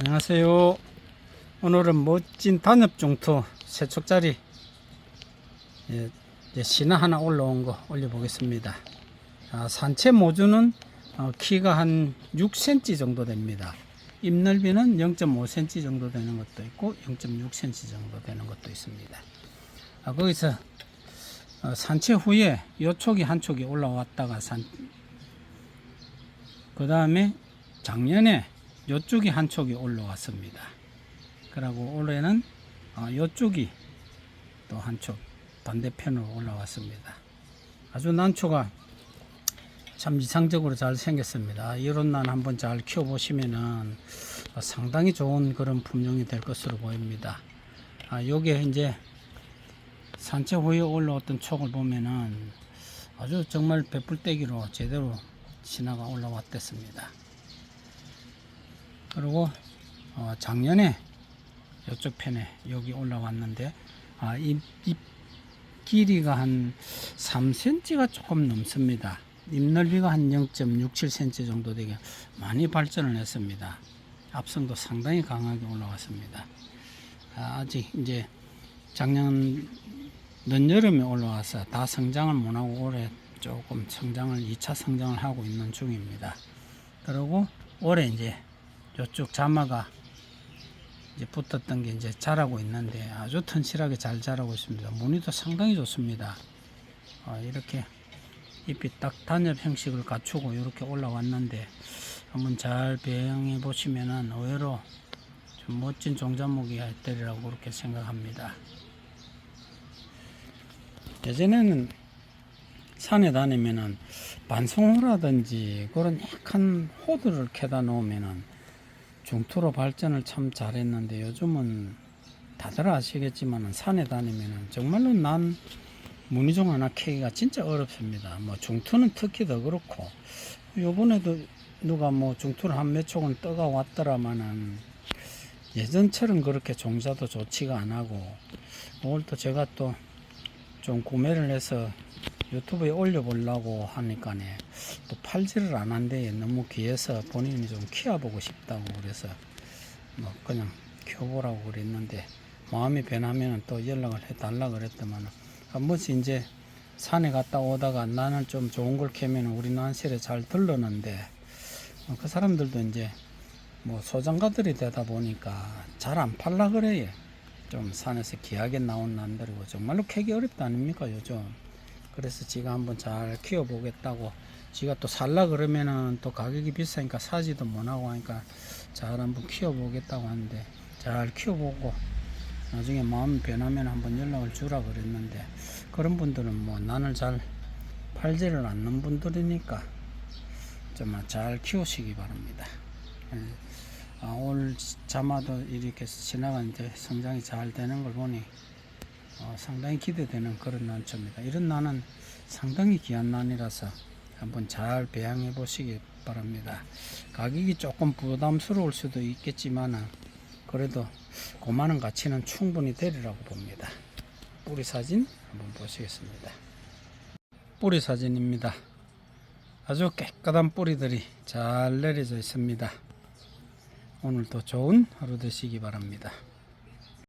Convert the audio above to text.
안녕하세요. 오늘은 멋진 단엽종투 세척자리 예, 신화 하나 올라온 거 올려보겠습니다. 아, 산채 모주는 어, 키가 한 6cm 정도 됩니다. 잎 넓이는 0.5cm 정도 되는 것도 있고 0.6cm 정도 되는 것도 있습니다. 아, 거기서 어, 산채 후에 요 촉이 한 촉이 올라왔다가 산, 그 다음에 작년에 요쪽이 한 촉이 올라왔습니다. 그리고 올해는 어, 요쪽이 또한촉 반대편으로 올라왔습니다. 아주 난초가 참 이상적으로 잘 생겼습니다. 이런 난 한번 잘 키워보시면은 어, 상당히 좋은 그런 품종이 될 것으로 보입니다. 아, 요게 이제 산채 후에 올라왔던 촉을 보면은 아주 정말 배불떼기로 제대로 신화가 올라왔댔습니다. 그리고 어, 작년에 이쪽 편에 여기 올라왔는데 아, 잎, 잎 길이가 한 3cm가 조금 넘습니다. 잎 넓이가 한 0.67cm 정도 되게 많이 발전을 했습니다. 앞성도 상당히 강하게 올라왔습니다. 아, 아직 이제 작년 늦여름에 올라와서 다 성장을 못하고 올해 조금 성장을 2차 성장을 하고 있는 중입니다. 그리고 올해 이제 이쪽 자마가 이제 붙었던 게 이제 자라고 있는데 아주 튼실하게 잘 자라고 있습니다. 무늬도 상당히 좋습니다. 어, 이렇게 잎이 딱 단엽 형식을 갖추고 이렇게 올라왔는데 한번 잘 배양해 보시면은 의외로 좀 멋진 종자목이 되리라고 그렇게 생각합니다. 예전에는 산에 다니면은 반송호라든지 그런 약한 호두를 캐다 놓으면은 중투로 발전을 참 잘했는데 요즘은 다들 아시겠지만 산에 다니면 정말로 난 무늬종 하나 캐기가 진짜 어렵습니다. 뭐 중투는 특히 더 그렇고 요번에도 누가 뭐 중투를 한몇 촉은 떠가 왔더라마는 예전처럼 그렇게 종자도 좋지가 안 하고 오늘 또 제가 또 좀 구매를 해서 유튜브에 올려보려고 하니까네 또 팔지를 안 한데 너무 귀해서 본인이 좀 키워보고 싶다고 그래서 뭐 그냥 키워보라고 그랬는데 마음이 변하면 또 연락을 해달라 그랬더만 한 번씩 이제 산에 갔다 오다가 나는 좀 좋은 걸 캐면 우리 난실에 잘 들렀는데 어, 그 사람들도 이제 뭐 소장가들이 되다 보니까 잘 안 팔라 그래요. 좀 산에서 귀하게 나온 난들이고 정말로 캐기 어렵다 아닙니까 요즘. 그래서 지가 한번 잘 키워보겠다고 지가 또 살라 그러면은 또 가격이 비싸니까 사지도 못하고 하니까 잘 한번 키워보겠다고 하는데 잘 키워보고 나중에 마음이 변하면 한번 연락을 주라 그랬는데 그런 분들은 뭐 난을 잘 팔지를 않는 분들이니까 좀잘 키우시기 바랍니다. 예. 아, 올 자마도 이렇게 지나가는데 성장이 잘 되는 걸 보니 어, 상당히 기대되는 그런 난초입니다. 이런 난은 상당히 귀한 난이라서 한번 잘 배양해 보시기 바랍니다. 가격이 조금 부담스러울 수도 있겠지만 그래도 고만한 가치는 충분히 되리라고 봅니다. 뿌리 사진 한번 보시겠습니다. 뿌리 사진입니다. 아주 깨끗한 뿌리들이 잘 내려져 있습니다. 오늘도 좋은 하루 되시기 바랍니다.